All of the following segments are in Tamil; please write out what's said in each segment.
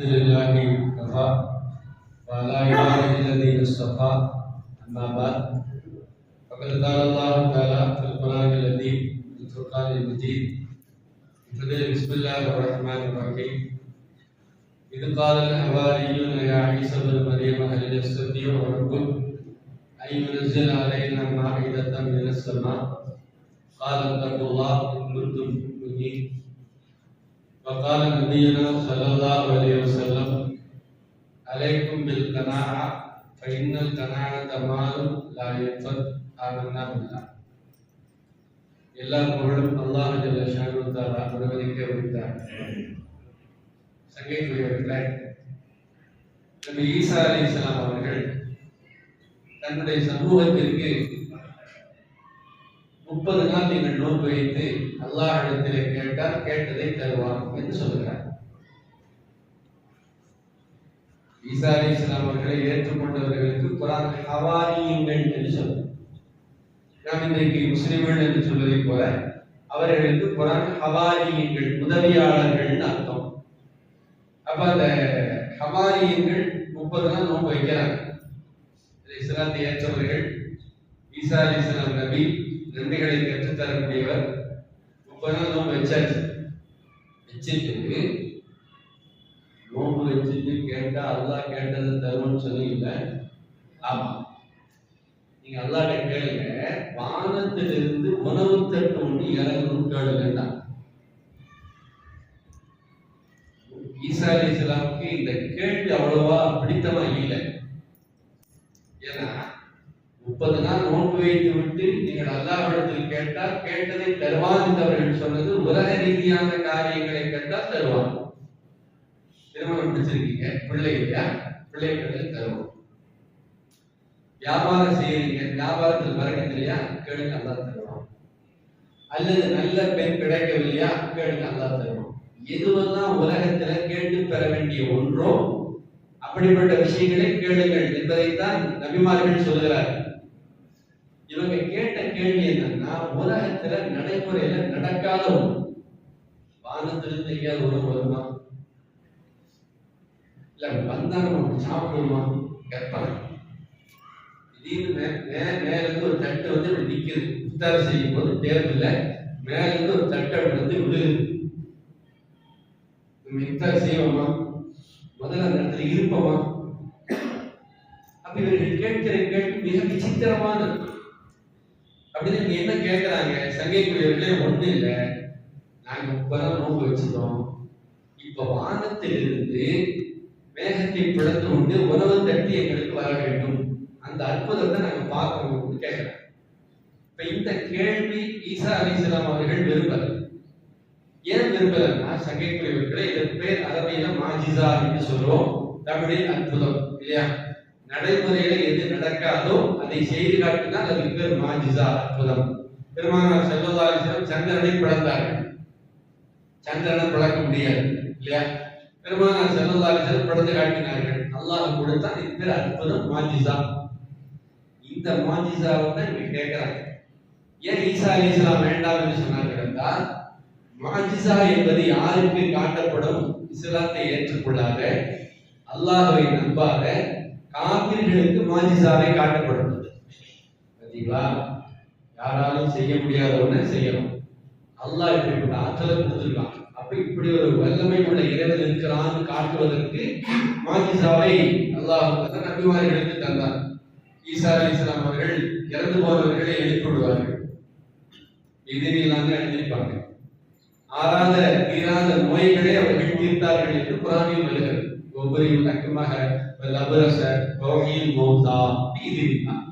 لله كفى وعلى عباده الذين اصطفى. أما بعد فقد قال الله تعالى في القرآن العظيم في الفرقان المجيد. بسم الله الرحمن الرحيم. إذ قال الحواريون يا عيسى ابن مريم هل يستطيع ربك؟ أن ينزل علينا مائدة من السماء؟ قال اتقوا الله إن كنتم مؤمنين. وقال نبينا صلى الله عليه وسلم عليكم بالقناعة فإن القناعة مال لا ينفد آمنا بالله எல்லா புகழும் அல்லாஹ் ஜல்ல ஷானு தாலா ஒருவனுக்கு உரித்தார் சங்கைக்குரியவர்களே நபி ஈசா அலைஹிஸ்ஸலாம் அவர்கள் தன்னுடைய சமூகத்திற்கு முப்பது நாள் நீங்கள் நோன்பு வைத்து அல்லாஹிடத்திலே கேட்டால் கேட்டதை தருவான் என்று சொல்கிறார் ஈசா அலி இஸ்லாம் அவர்களை ஏற்றுக்கொண்டவர்களுக்கு குரான் ஹவாரியுங்கள் என்று சொல்லும் நாம் இன்றைக்கு முஸ்லிம்கள் என்று சொல்வதை போல அவர்களுக்கு குரான் ஹவாரியுங்கள் உதவியாளர்கள் அர்த்தம். அப்ப அந்த ஹவாரியங்கள் முப்பது நாள் நோன்பு வைக்கிறாங்க. இஸ்லாத்தை ஏற்றவர்கள் ஈசா அலி இஸ்லாம் நபி நன்மைகளை கற்றுத்தரக்கூடியவர். முப்பது நோம்பு வச்சாச்சு. வச்சிருக்கு. நோன்பு வச்சுட்டு கேட்டா அல்லாஹ் கேட்டதை தரும்னு சொன்னீங்கல்ல? ஆமா. நீங்க அல்லாஹ்ட்ட கேளுங்க. வானத்திலிருந்து உணவு தட்டு ஒன்று இறங்கணும் கேளுங்கண்டா ஈசா அலி இஸ்லாமுக்கு இந்த கேள்வி அவ்வளவா பிடித்தமா இல்லை. ஏன்னா முப்பது நாள் நோன்பு வைத்து விட்டு நீங்கள் அல்லாவிடத்தில் கேட்டால் கேட்டதை தருவான் என்று அவர்கள் சொன்னது உலக ரீதியான காரியங்களை கேட்டால் தருவான் திருமணம் பிடிச்சிருக்கீங்க பிள்ளை இல்லையா? பிள்ளைகளை தருவோம். வியாபாரம் செய்யறீங்க வியாபாரத்தில் பறக்கத்து இல்லையா? கேளுங்க அல்லா தருவான். அல்லது நல்ல பெண் கிடைக்கவில்லையா? கேளுங்க அல்லா தருவோம் எதுவெல்லாம் உலகத்துல கேட்டு பெற வேண்டிய ஒன்றோ அப்படிப்பட்ட விஷயங்களை கேளுங்கள் என்பதைத்தான் நபிமார்கள் சொல்கிறார்கள் இவங்க கேட்ட கேள்வி என்னன்னா உலகத்துல நடைமுறையில நடக்காத ஒண்ணு. வானத்திலிருந்து தெரியாத உணவு வருமா இல்ல வந்தா நம்ம சாப்பிடுமா கேட்பாங்க திடீர்னு மே மே- மேல இருந்து ஒரு தட்டு வந்து இப்படி நிக்குது. இஃப்தார் செய்யும் போது டேபிள்ல மேல இருந்து ஒரு தட்டு அப்படி வந்து விழுகுது. நம்ம இஃப்தார் செய்வோமா? முதல்ல அந்த இடத்துல இருப்போமா? அப்ப இவர்கள் கேட்கிற கேள்வி மிக விசித்திரமானது. அப்படின்னு நீங்க என்ன கேட்கிறாங்க சங்கைக்குரியவர்களே ஒண்ணு இல்ல. நாங்க முப்பதாம் நோன்பு வச்சிருந்தோம். இப்ப வானத்திலிருந்து மேகத்தை பிளந்து கொண்டு உறவு தட்டி எங்களுக்கு வர வேண்டும். அந்த அற்புதத்தை நாங்க பார்க்கணும்னு கேட்கிறேன் இப்ப இந்த கேள்வி ஈசா அலிஸ்லாம் அவர்கள் விரும்பல. ஏன் விரும்பலன்னா சங்கைக்குரியவர்களே இதன் பேர் அரபியில மாஜிசா என்று சொல்றோம். தமிழில் அற்புதம் இல்லையா? நடைமுறையில எது நடக்காதோ அதை செய்து காட்டினால் அது பேர் மாஜிசா அற்புதம். பெருமானார் செல்வதாலிசனம் சந்திரனை பிளந்தார்கள். சந்திரனை பிளக்க முடியாது இல்லையா? பெருமானார் செல்வதாலிசனம் பிளந்து காட்டினார்கள். அல்லாஹ் கொடுத்தா இது பேர் அற்புதம் மாஜிசா இந்த மாஜிசாவை தான் இங்க கேட்கிறாங்க. ஏன் ஈசா அலி இஸ்லாம் வேண்டாம் என்று சொன்னார்கள் என்றால் மாஜிசா என்பது யாருக்கு காட்டப்படும்? இஸ்லாத்தை ஏற்றுக்கொள்ளாத அல்லாஹ்வை நம்பாத காபிர்களுக்கு மாஜிசாவை காட்டப்படுகிறது பார்த்தீங்களா யாராலும் செய்ய முடியாத ஒன்று செய்யணும். அல்லாஹ் இப்படிப்பட்ட ஆற்றலை கொடுத்துருக்கான். அப்ப இப்படி ஒரு வல்லமை உள்ள இறைவன் இருக்கிறான்னு காட்டுவதற்கு மாஜிசாவை அல்லாஹ் நபிமார்களுக்கு தந்தார் ஈசா அலி இஸ்லாம் அவர்கள் இறந்து போனவர்களை எழுப்பிவிடுவார்கள். விடுவார்கள் எதிரிலான்னு எழுதியிருப்பாங்க ஆறாத தீராத நோய்களை அவர்கள் தீர்த்தார்கள் என்று குரானில் வருகிறது. ஒவ்வொரு அக்கமாக லபரச ரோகில் மௌதா இதுதான்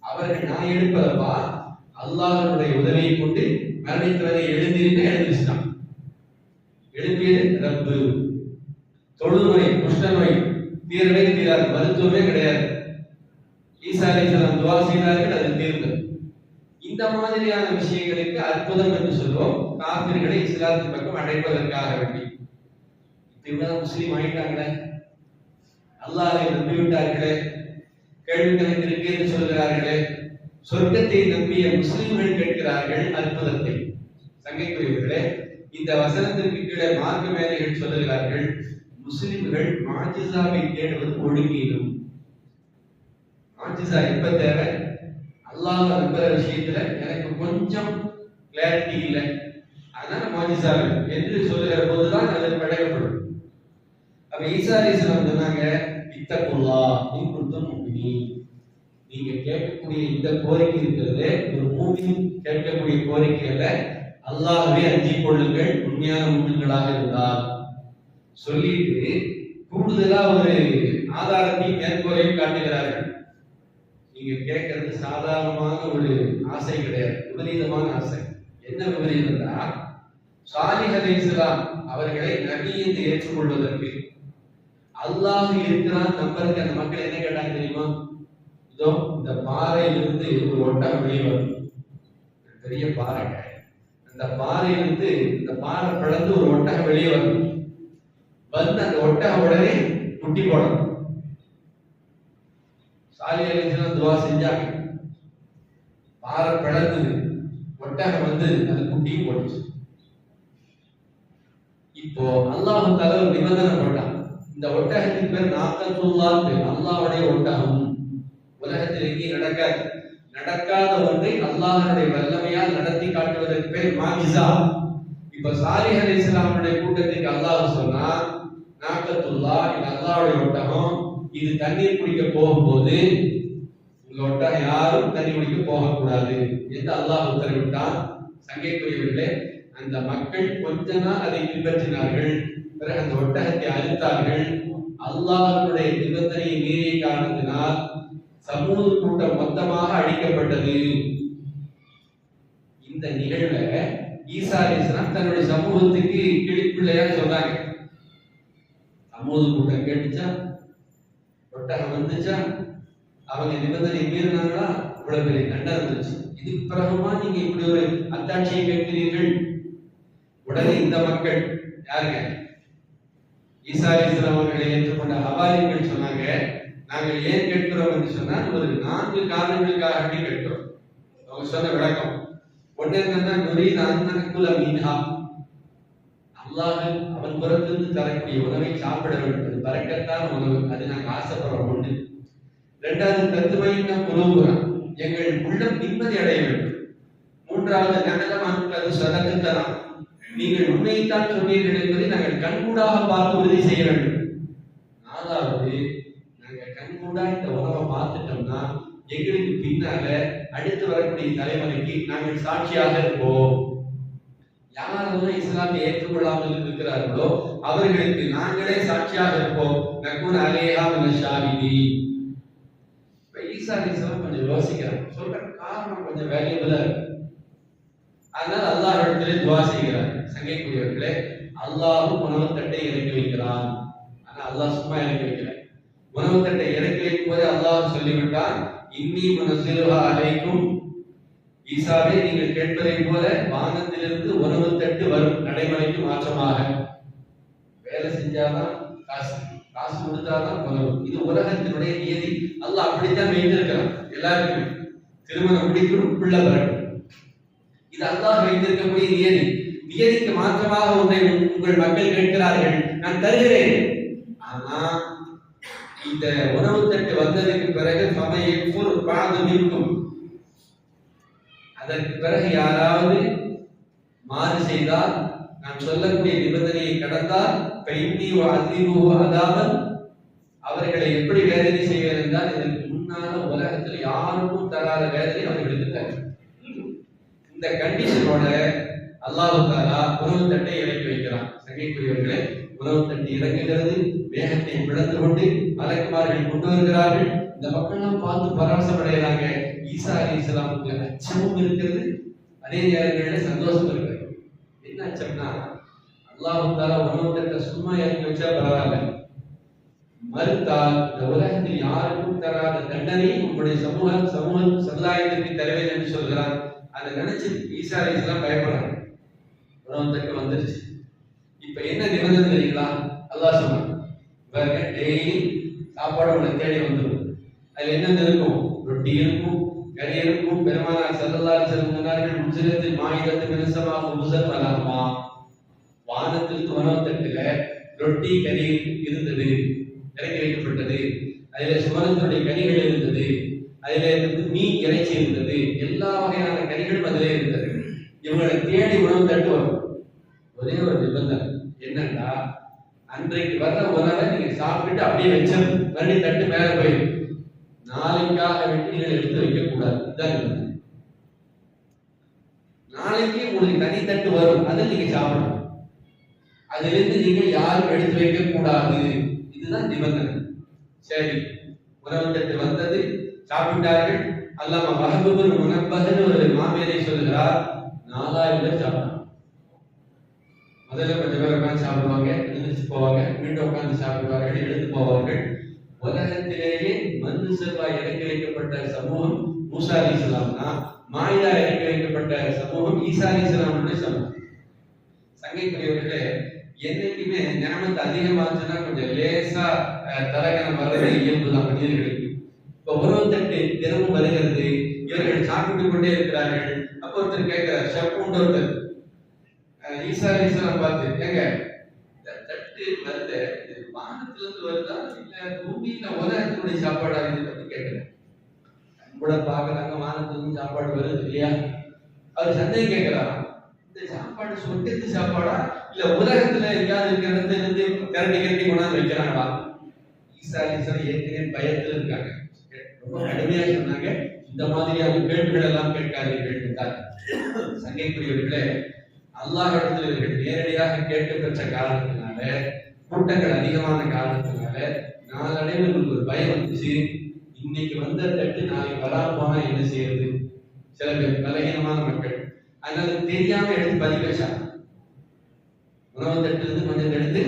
அவர்கள் நான் எடுப்பதப்பா? அல்லாஹ்வுடைய உதவியை கொண்டு மரணிக்கிறதை எழுந்திருந்தே எழுந்திருச்சான் எழுப்பியது ரப்பு. தொழுநோய் குஷ்டநோய் தீரவே தீராது மருத்துவமே கிடையாது. ஈசா அலிஸ்லாம் துவா செய்தார்கள் அது தீர்ந்தது. இந்த மாதிரியான விஷயங்களுக்கு அற்புதம் என்று சொல்வோம் காப்பிர்களை இஸ்லாத்தின் பக்கம் அடைப்பதற்காக வேண்டி. இப்படி முஸ்லீம் ஆயிட்டாங்களே. அல்லாஹை நம்பி விட்டார்களே கேள்வி என்று சொல்கிறார்களே சொர்க்கத்தை நம்பிய முஸ்லிம்கள் கேட்கிறார்கள் அற்புதத்தை. சங்கைக்குரியவர்களே இந்த வசனத்திற்கு கீழே மார்க்க மேதைகள் சொல்லுகிறார்கள் முஸ்லிம்கள் மாஜிசாவை தேடுவது ஒழுங்கிலும் மாஜிசா எப்ப தேவை? அல்லாஹ் நம்புற விஷயத்துல எனக்கு கொஞ்சம் கிளாரிட்டி இல்லை. அதனால மாஜிசா என்று சொல்லுகிற போதுதான் அது பழகப்படும் அப்ப ஈசா அலிஸ்லாம் சொன்னாங்க இத்தகுல்லா நீ குத்தும் நீங்க கேட்கக்கூடிய இந்த கோரிக்கை இருக்கிறது ஒரு மூமின் கேட்கக்கூடிய கோரிக்கையில அல்லாஹே அஞ்சி கொள்ளுங்கள் உண்மையான முன்களாக இருந்தால். சொல்லிட்டு கூடுதலா ஒரு ஆதாரத்தை மேற்கோளையும் காட்டுகிறார்கள். நீங்க கேட்கறது சாதாரணமான ஒரு ஆசை கிடையாது விபரீதமான ஆசை. என்ன விபரீதம்னா சாலிஹ் இஸ்லாம் அவர்களை நபி என்று ஏற்றுக்கொள்வதற்கு அல்லாஹ் இருக்கிறான் நம்பருக்கு அந்த மக்கள் என்ன கேட்டாங்க தெரியுமா? இதோ இந்த பாறையிலிருந்து ஒரு ஒட்டகம் வெளியே வரும் பெரிய பாறை. அந்த பாறையிலிருந்து இந்த பாறை பிளந்து ஒரு ஒட்டகம் வெளியே வரும் வந்து அந்த ஒட்டகம் உடனே குட்டி போடணும். சாலி அலிஸ்லாம் துவா செஞ்சாங்க. பாறை பிளந்தது ஒட்டகம் வந்து அந்த குட்டியும் போட்டுச்சு. இப்போ அல்லாஹ் தலைவர் நிபந்தனை போட்டான். இந்த ஒட்டகத்தின் பேர் நாக்கத்துல்லா பேர். அல்லாவுடைய ஒட்டகம். உலகத்தில் எங்கேயும் நடக்காது. நடக்காத ஒன்றை அல்லாஹ்வுடைய வல்லமையால் நடத்தி காட்டுவதற்கு பேர் மாஜிசா. இப்ப சாலிஹ் அலைஹிஸ்ஸலாமுடைய கூட்டத்துக்கு அல்லாஹ் சொன்னா நாக்கத்துல்லா இது அல்லாவுடைய ஒட்டகம். இது தண்ணீர் குடிக்க போகும்போது உங்க ஒட்டகம் யாரும் தண்ணி குடிக்க போகக்கூடாது என்று அல்லாஹ் உத்தரவிட்டான். சங்கைக்குரியவர்களே அந்த மக்கள் கொஞ்ச நாள் அதை பின்பற்றினார்கள். பிறகு அந்த ஒட்டகத்தை அழித்தார்கள். அல்லாஹனுடைய நிபந்தனையை மீறிய காரணத்தினால் சமூக கூட்டம் மொத்தமாக அழிக்கப்பட்டது. இந்த நிகழ்வை ஈசா அலிஸ்லாம் தன்னுடைய சமூகத்துக்கு கிளிப்பிள்ளையா சொன்னாங்க. சமூக கூட்டம் கேட்டுச்சா? ஒட்டகம் வந்துச்சா? அவங்க நிபந்தனை மீறினாங்களா? இவ்வளவு பெரிய தண்டனை இருந்துச்சு இதுக்கு பிறகுமா நீங்க இப்படி ஒரு அத்தாட்சியை கேட்கிறீர்கள்? உடனே இந்த மக்கள் யாருங்க? ஈசா அலிஸ்லாம் அவர்களை ஏற்றுக்கொண்ட ஹவாரிகள் சொன்னாங்க. நாங்கள் ஏன் கேட்கிறோம் என்று சொன்னால் ஒரு நான்கு காரணங்களுக்காக வேண்டி கேட்கிறோம். அவங்க சொன்ன விளக்கம் ஒண்ணு என்னன்னா நுரீத் அன்னகுல மீன்ஹா அல்லாஹ் அவன் புறத்திலிருந்து தரக்கூடிய உணவை சாப்பிட வேண்டும். அது பறக்கத்தான் உணவு. அது நாங்கள் ஆசைப்படுறோம். ஒண்ணு. ரெண்டாவது தத்துவையின குலவுகிறான் எங்கள் உள்ளம் நிம்மதி அடைய வேண்டும். மூன்றாவது நகரம் அது சதக்கு தரம் நீங்கள் உண்மையைத்தான் சொன்னீர்கள் என்பதை நாங்கள் கண்கூடாக பார்த்து உறுதி செய்ய வேண்டும். நாலாவது நாங்கள் கண்கூடா இந்த உணவை பார்த்துட்டோம்னா எங்களுக்கு பின்னால அடுத்து வரக்கூடிய தலைமுறைக்கு நாங்கள் சாட்சியாக இருப்போம். யாரெல்லாம் இஸ்லாமை ஏற்றுக்கொள்ளாமல் இருக்கிறார்களோ அவர்களுக்கு நாங்களே சாட்சியாக இருப்போம். நக்கூன் அலேஹா மின ஈசா அலிஸ்லாம் கொஞ்சம் யோசிக்கிறோம் சொல்ற காரணம் கொஞ்சம் வேல்யூபிளா இருக்கு. அதனால் அல்லாஹ் இடத்திலே துவா செய்கிறார். சங்கைக்குரியவர்களே அல்லாஹும் உணவு தட்டை இறக்கி வைக்கிறான். ஆனா அல்லாஹ் சும்மா இறக்கி வைக்கிறார். உணவு தட்டை இறக்கி வைக்கும் போதே அல்லாஹ் சொல்லிவிட்டான் இன்னி மனசிலுவா அழைக்கும் ஈசாவே நீங்கள் கேட்பதை போல வானத்திலிருந்து உணவு தட்டு வரும் நடைமுறைக்கு மாற்றமாக. வேலை செஞ்சாதான் காசு காசு கொடுத்தாதான் உணவு. இது உலகத்தினுடைய நியதி. அல்லாஹ் அப்படித்தான் வைத்திருக்கிறான் எல்லாருக்குமே. திருமணம் பிடிக்கணும் பிள்ளை வரணும் இது அல்லாஹ் வைத்திருக்கக்கூடிய நியதி. நியதிக்கு மாற்றமாக ஒன்றை உங்கள் மக்கள் கேட்கிறார்கள். நான் தருகிறேன். ஆனா இந்த உணவு தட்டு வந்ததுக்கு பிறகு சமையல் பாது நிற்கும். அதற்கு பிறகு யாராவது மாறு செய்தால் நான் சொல்லக்கூடிய நிபந்தனையை கடந்தால் பெண்ணி அதிர்வு அதாவது அவர்களை எப்படி வேதனை செய்வேன் என்றால் இதற்கு முன்னால உலகத்தில் யாருக்கும் தராத வேதனை அவர்களுக்கு தரும். இந்த கண்டிஷனோட அல்லாஹு தாலா உணவு தட்டை இறக்கி வைக்கிறான். சகைக்குரியவர்களே உணவு தட்டி இறங்குகிறது வேகத்தை பிளந்து கொண்டு மலக்குமார்கள் கொண்டு வருகிறார்கள். இந்த மக்கள்லாம் பார்த்து பரவசம் அடைகிறாங்க ஈசா அலி இஸ்லாமுக்கு அச்சமும் இருக்கிறது அதே நேரங்களில் சந்தோஷம் இருக்கிறது. என்ன அச்சம்னா அல்லாஹு தாலா உணவு தட்டை சும்மா இறக்கி வச்சா பரவாயில்ல. மறுத்தால் இந்த உலகத்தில் யாருக்கும் தராத தண்டனை உங்களுடைய சமூக சமூக சமுதாயத்திற்கு தரவேன் என்று சொல்கிறார். அதை நினைச்சு ஈசா அலிஸ்லாம் பயப்படுறாங்க உணவு தட்டு வந்துருச்சு. இப்ப என்ன நிபந்தனை தெரியுங்களா? அல்லா சொன்னாங்க பாருங்க டெய்லி சாப்பாடு உங்களை தேடி வந்துடும் அதுல என்னென்ன இருக்கும்? ரொட்டி இருக்கும் கறி இருக்கும். பெருமானார் செல்லல்லா செல்லுங்கிறார்கள் முஜிரத்தில் மாநிலத்தில் மினசமா முசல் அலாமா வானத்திற்கு உணவு தட்டுல ரொட்டி கறி இருந்தது இறக்கி வைக்கப்பட்டது. அதிலே சுவனத்தினுடைய கனிகள் இருந்தது. அதிலே வந்து மீன் இறைச்சி இருந்தது. எல்லா வகையான கனிகளும் அதிலே இருந்தது. இவங்களை தேடி உணவு தட்டு வரும். ஒரே ஒரு நிபந்தனை. என்னன்னா அன்றைக்கு வர்ற உணவை நீங்க சாப்பிட்டு அப்படியே வச்சிடணும் மறுபடியும் தட்டு மேல போயிடும் நாளைக்காக வேண்டி நீங்கள் எடுத்து வைக்க கூடாது இதுதான் நாளைக்கு உங்களுக்கு தனி தட்டு வரும். அதை நீங்க சாப்பிடணும். அதிலிருந்து நீங்க யாரும் எடுத்து வைக்க கூடாது இதுதான் நிபந்தனை. சரி உணவு தட்டு வந்தது சாப்பிட்டார்கள். அல்லாம மகபூபர் முனப்பகன் ஒரு மாமேதை சொல்லுகிறார் நாலாயிரம் பேர் சாப்பிட்டாங்க முதல்ல கொஞ்சம் பேர் உட்காந்து சாப்பிடுவாங்க எழுந்திரிச்சு போவாங்க மீண்டும் உட்காந்து சாப்பிடுவார்கள் எழுந்து போவார்கள். உலகத்திலேயே மண் செல்வாய் இறக்கி வைக்கப்பட்ட சமூகம் மூசா அலி இஸ்லாம்னா மாயிதா இறக்கி வைக்கப்பட்ட சமூகம் ஈசா அலி இஸ்லாம்னு சமூகம். சங்கைக்குரியவர்களே என்னைக்குமே ஞானத்து அதிகமாச்சுன்னா கொஞ்சம் லேசா அஹ், தலகணம் வர்றது இயல்புதான் மனிதர்களுக்கு இப்ப உறவு தினமும் வருகிறது. இவர்கள் சாப்பிட்டு கொண்டே இருக்கிறார்கள். அப்ப ஒருத்தர் கேட்கிறார் ஷெஃப் ஒருத்தர். அஹ், ஈசா அலி பார்த்து ஏங்க தட்டு வருது இது வானத்துல வருதா? இல்ல பூமியில உலகத்தினுடைய சாப்பாடா? இது பத்தி கேட்கிறேன் கூட பாக்குறாங்க வானத்திலிருந்து சாப்பாடு வருது இல்லையா? அவர் சந்தேகம் கேட்கிறாராம் இந்த சாப்பாடு சொர்க்கத்து சாப்பாடா? இல்ல உலகத்துல எங்கேயாவது இருக்கிற இருந்து கரண்டி கரண்டி கொண்டாந்து வைக்கிறாங்களா? ஈசா ஏற்கனவே பயத்துல இருக்காங்க. ரொம்ப கடுமையா சொன்னாங்க. இந்த மாதிரியான கேள்விகள் எல்லாம் கேட்காதீர்கள் என்றார். சங்கைக்குரியவர்களே அல்லாஹ் இடத்துல இவர்கள் நேரடியாக கேட்டு பெற்ற காரணத்தினால கூட்டங்கள் அதிகமான காரணத்தினால நாளடைவில் உங்களுக்கு ஒரு பயம் வந்துச்சு. இன்னைக்கு வந்த தட்டு நாளைக்கு வராம போனா என்ன செய்யறது? சில பேர் பலகீனமான மக்கள். அதனால தெரியாம எடுத்து பதிவு வச்சாங்க. உணவு தட்டு இருந்து கொஞ்சம் எடுத்து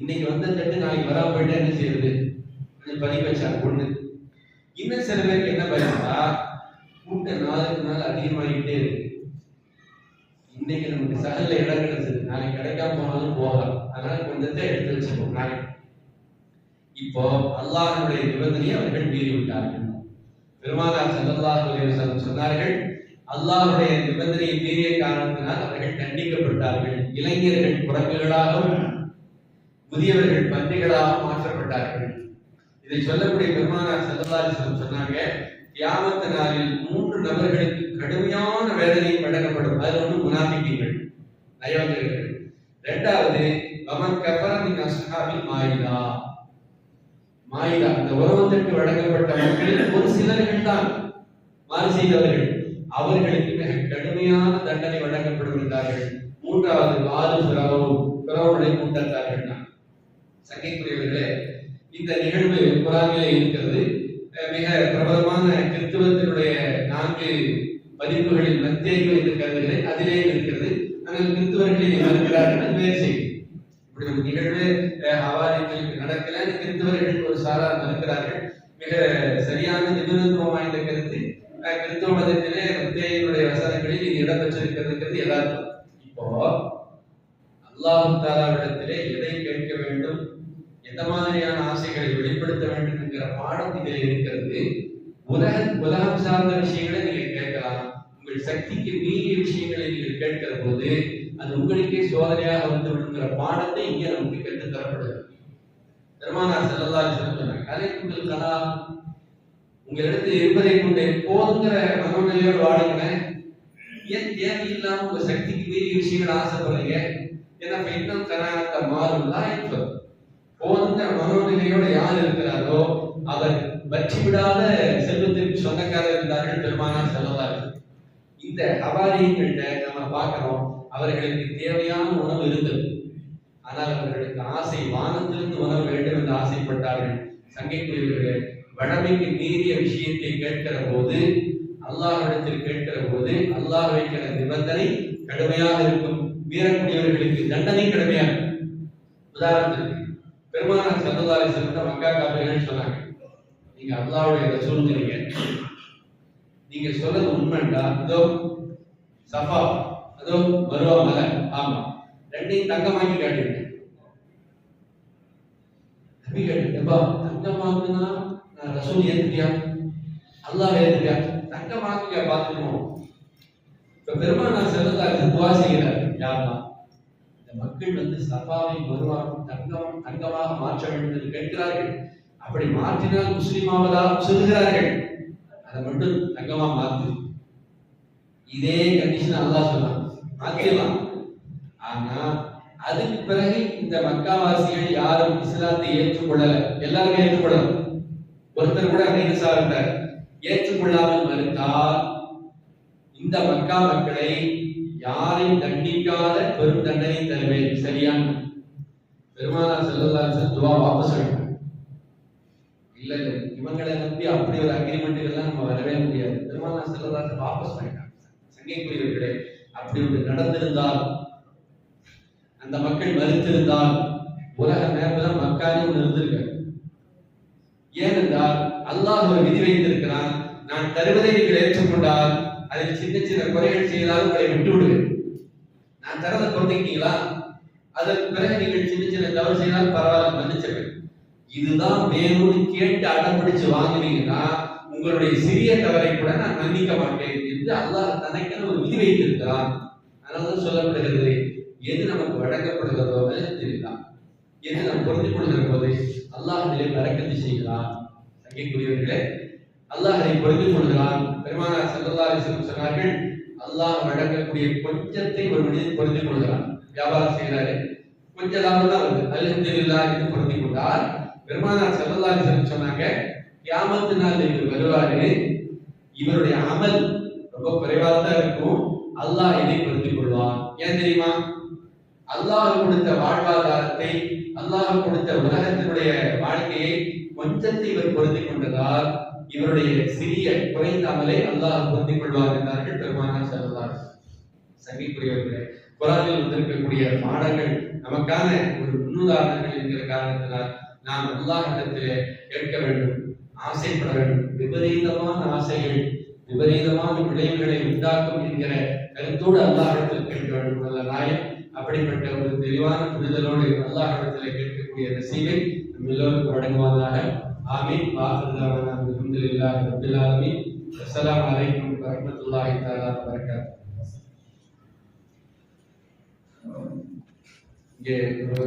இன்னைக்கு வந்த தட்டு நாளைக்கு வராம போயிட்டா என்ன செய்யறது? கொஞ்சம் பதிவு வச்சாங்க ஒண்ணு. இன்னும் சில பேருக்கு என்ன பயம்டா கூட்டம் நாளுக்கு நாள் அதிகமாகிட்டே இருக்கு. இன்னைக்கு நமக்கு சகல இடம் கிடைச்சது நாளைக்கு கிடைக்காம போனாலும் போகலாம். அதனால கொஞ்சத்தை எடுத்து வச்சுப்போம் நாளைக்கு. இப்போ அல்லாஹனுடைய நிபந்தனையை அவர்கள் மீறி விட்டார்கள் பெருமானார் ஸல்லல்லாஹு சொன்னார்கள் அல்லாஹுடைய நிபந்தனையை மீறிய காரணத்தினால் அவர்கள் தண்டிக்கப்பட்டார்கள். இளைஞர்கள் குரங்குகளாகவும் முதியவர்கள் பன்றிகளாக மாற்றப்பட்டார்கள். இதை சொல்லக்கூடிய பெருமானார் ஸல்லல்லாஹு சொன்னாங்க கியாமத் நாளில் மூன்று நபர்களுக்கு கடுமையான வேதனை வழங்கப்படும். அது ஒன்று முனாஃபிக்கீங்கள் நயவந்தர்கள் இரண்டாவது வமன் கபரமின் அஸ்ஹாபில் மாயிலா இந்த உலகத்திற்கு வழங்கப்பட்ட மக்களில் ஒரு சிலர்கள் தான் மாறு செய்தவர்கள். அவர்களுக்கு மிக கடுமையான தண்டனை வழங்கப்படுகின்றார்கள் மூன்றாவது வாது பிறவும் பிறவுடைய கூட்டத்தார்கள் தான். சங்கைக்குரியவர்களே இந்த நிகழ்வு குரானிலே இருக்கிறது. மிக பிரபலமான கிறிஸ்துவத்தினுடைய நான்கு பதிப்புகளில் மத்தியங்கள் இருக்கிறது அதிலே இருக்கிறது. ஆனால் கிறிஸ்துவர்களில் மறுக்கிறார்கள். அது வேறு செய்தி. இப்படி ஒரு நிகழ்வு அஹ், நடக்கல. கிறிஸ்தவர்கள் ஒரு சாரார் மறுக்கிறார்கள். மிக சரியான நிபுணத்துவம் வாய்ந்த கருத்து. கிறிஸ்தவ மதத்திலே மத்தியினுடைய வசனங்களில் இது இடம்பெற்றிருக்கிறது எல்லாருக்கும் இப்போ அல்லாஹு தாலாவிடத்திலே எதை கேட்க வேண்டும்? எந்த மாதிரியான ஆசைகளை வெளிப்படுத்த வேண்டும் என்கிற பாடம் இதில் இருக்கிறது. உலக உலகம் சார்ந்த விஷயங்களை நீங்க கேட்கலாம். உங்கள் சக்திக்கு மீறிய விஷயங்களை நீங்கள் கேட்கிற போது அது உங்களுக்கே சோதனையாக வந்து விடுங்கிற பாடத்தை இங்கே நமக்கு கற்றுத் தரப்படுது பெருமானார் ஸல்லல்லாஹு அலைஹி வஸல்லம் சொன்னாங்க அதை உங்கள் கலா உங்களிடத்தில் இருப்பதை கொண்டு போதுங்கிற மனநிலையோடு வாடுங்க ஏன் தேவையில்லாம உங்க சக்திக்கு மீறிய விஷயங்கள் ஆசைப்படுறீங்க? ஏன்னா இப்ப இன்னும் கனாத்த மாறும் தான் என்பது மனோநிலையோட யார் இருக்கிறாரோ அவர் வற்றி விடாத செல்வத்திற்கு சொந்தக்காரர் இருந்தார்கள் பெருமானார் செல்லவார்கள் இந்த ஹவாரியங்கள்ட்ட நம்ம பார்க்கிறோம் அவர்களுக்கு தேவையான உணவு இருந்தது. ஆனால் அவர்களுக்கு ஆசை வானத்திலிருந்து உணவு வேண்டும் என்று ஆசைப்பட்டார்கள். சங்கைக்குரியவர்கள் வடமைக்கு மீறிய விஷயத்தை கேட்கிற போது அல்லாஹிடத்தில் கேட்கிற போது அல்லாஹ் வைக்கிற நிபந்தனை கடுமையாக இருக்கும். மீறக்கூடியவர்களுக்கு தண்டனை கடுமையாக இருக்கும். உதாரணத்திற்கு பெருமானார் சல்லல்லாஹு அலைஹி மக்கா காப்பீர்கள் சொன்னாங்க. நீங்க அல்லாவுடைய ரசூலுங்கிறீங்க நீங்க சொல்றது உண்மைண்டா அதோ சஃபா அதோ மருவா மலை ஆமா. ரெண்டையும் தங்கமாக்கி காட்டிருக்கேன் நபி கேட்டுப்பா தங்கமாக்குனா நான் ரசூல் ஏத்துக்கியா? அல்லா ஏத்துக்கியா? தங்கமாக்குங்க பார்த்துக்கணும். இப்ப பெருமானார் செல்லல்லா துவா செய்கிறார். யாருன்னா? மக்கள் வந்து சபாவை வருவார்கள் தங்கம் தங்கமாக மாற்ற வேண்டும் என்று கேட்கிறார்கள். அப்படி மாற்றினால் முஸ்லீமாவதா சொல்கிறார்கள் அதை மட்டும் தங்கமா மாற்று. இதே கண்டிஷன் அல்லா சொல்லலாம் மாற்றலாம் ஆனா அதுக்கு பிறகு இந்த மக்காவாசிகள் யாரும் இஸ்லாத்தை ஏற்றுக்கொள்ளல எல்லாருமே ஏற்றுக்கொள்ளல ஒருத்தர் கூட கைது இருந்தார் ஏற்றுக்கொள்ளாமல் மறுத்தால் இந்த மக்கா மக்களை யாரையும் தண்டிக்காத பெரும் தண்டனை தருவேன். சரியான பெருமானார் செல்லல்லாசன் துவா வாபஸ் எடுக்கணும் இல்ல இல்ல. இவங்களை நம்பி அப்படி ஒரு அக்ரிமெண்ட்டுகள்லாம் நம்ம வரவே முடியாது. பெருமானார் செல்லல்லாசன் வாபஸ் வாங்கிட்டாங்க. சங்கைக்குரியவர்களே அப்படி ஒன்று நடந்திருந்தால் அந்த மக்கள் மறுத்திருந்தால் உலக மேப்ல மக்கானே ஒன்று இருந்திருக்காரு ஏனென்றால் அல்லாஹ் ஒரு விதி வைத்திருக்கிறான் நான் தருவதை நீங்கள் ஏற்றுக்கொண்டால் அதில் சின்ன சின்ன குறைகள் செய்தாலும் உங்களை விட்டு விடுவேன் நான் தரதை குறைஞ்சிக்கிட்டீங்களா அதற்கு பிறகு நீங்கள் சின்ன சின்ன தவறு செய்தால் பரவாயில்ல மன்னிச்சிருவேன் இதுதான் வேணும்னு கேட்டு அடம்பிடிச்சு வாங்குனீங்கன்னா வாங்குவீங்கன்னா உங்களுடைய சிறிய தவறை கூட நான் மன்னிக்க மாட்டேன் என்று அல்லாஹ் தனக்கென ஒரு விதி வைத்திருக்கிறான். அதனால சொல்லப்படுகிறது எது நமக்கு வழங்கப்படுகிறதோ அது தெரியுதான் எது நாம் புரிந்து கொள்கிற போது அல்லாஹ் அதிலே பறக்கத்து செய்கிறான். சங்கைக்குரியவர்களே அல்லாஹ் அதை பொருந்திக் கொள்கிறான். பெருமானார் செல்லல்லா சொன்னார்கள் அல்லாஹ் வழங்கக்கூடிய கொஞ்சத்தை ஒரு மனிதன் பொருந்திக் கொள்கிறான். வியாபாரம் செய்கிறாரு. கொஞ்ச லாபம் தான் வருது. அல்ஹம்துலில்லாஹ் என்று பொருந்திக் கொண்டார். பெருமானார் செல்லல்லா சொன்னாங்க கியாமத்து நாள் இவர் வருவாரு. இவருடைய அமல் ரொம்ப குறைவாக தான் இருக்கும். அல்லாஹ் இதை பொருந்திக் கொள்வான். ஏன் தெரியுமா? அல்லாஹ் கொடுத்த வாழ்வாதாரத்தை அல்லாஹ் கொடுத்த உலகத்தினுடைய வாழ்க்கையை கொஞ்சத்தை இவர் பொருந்திக் கொண்டதால் இவருடைய சிறிய குறைந்த அமலை அல்லாஹ் பொருந்திக் கொள்வார் என்றார்கள் பெருமானார் செல்லலாம் சங்கிக்குரியவர்களே குரானில் வந்திருக்கக்கூடிய பாடங்கள் நமக்கான ஒரு முன்னுதாரணங்கள் என்கிற காரணத்தினால் நாம் அல்லாஹிடத்திலே கேட்க வேண்டும் ஆசைப்பட வேண்டும். விபரீதமான ஆசைகள் விபரீதமான விளைவுகளை உண்டாக்கும் என்கிற கருத்தோடு அல்லாஹிடத்தில் கேட்க வேண்டும். நல்ல நாயம் அப்படிப்பட்ட ஒரு தெளிவான புரிதலோடு அல்லாஹிடத்திலே கேட்கக்கூடிய நசீவை நம் எல்லோருக்கும் வழங்குவதாக ஆமீன் வாஹிருதாவான அல்ஹம்துலில்லாஹி ரப்பில் ஆலமீன். அஸ்ஸலாமு அலைக்கும் வரஹ்மத்துல்லாஹி தஆலா வபரகாத்துஹு. இங்கே ஒரு